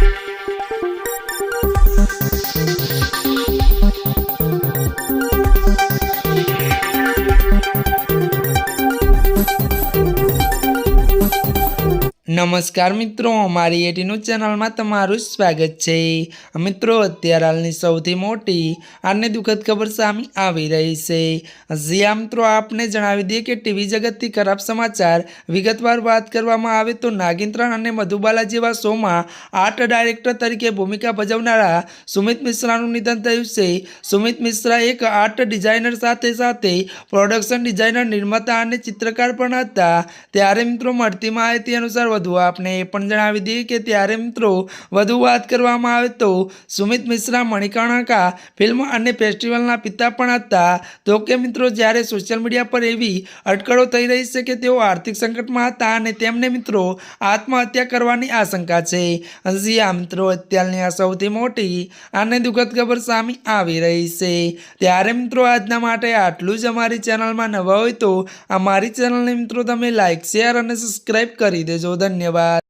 Thank you. નમસ્કાર મિત્રો, અમારી એટીનું ચેનલમાં તમારું સ્વાગત છે. મિત્રો, અત્યારે હાલની સૌથી મોટી અને દુઃખદ ખબર સામે આવી રહી છે. જ્યાં મિત્રો, આપને જણાવી દઈએ કે ટીવી જગતથી ખરાબ સમાચાર વિગતવાર વાત કરવામાં આવે તો નાગિંત્રણ અને મધુબાલા જેવા શોમાં આર્ટ ડાયરેક્ટર તરીકે ભૂમિકા ભજવનારા સુમિત મિશ્રાનું નિધન થયું છે. સુમિત મિશ્રા એક આર્ટ ડિઝાઇનર સાથે સાથે પ્રોડક્શન ડિઝાઇનર, નિર્માતા અને ચિત્રકાર પણ હતા. ત્યારે મિત્રો મળતી માહિતી અનુસાર વધુ આપને એ પણ જણાવી દઈએ કે ત્યારે મિત્રો, વધુ વાત કરવામાં આવે તો સુમિત મિશ્રા મણિકર્ણકા ફિલ્મ અને ફેસ્ટિવલના પિતા પણ હતા. તો કે મિત્રો, જ્યારે સોશિયલ મીડિયા પર એવી અટકળો થઈ રહી છે કે તેઓ આર્થિક સંકટમાં હતા અને તેમને મિત્રો આત્મહત્યા કરવાની આશંકા છે. હજી આ મિત્રો અત્યારની આ સૌથી મોટી અને દુઃખદ ખબર સામે આવી રહી છે. ત્યારે મિત્રો, આજના માટે આટલું જ અમારી ચેનલમાં નવા હોય તો અમારી ચેનલને મિત્રો તમે લાઇક શેર અને સબસ્ક્રાઈબ કરી દેજો. ધન્યવાદ.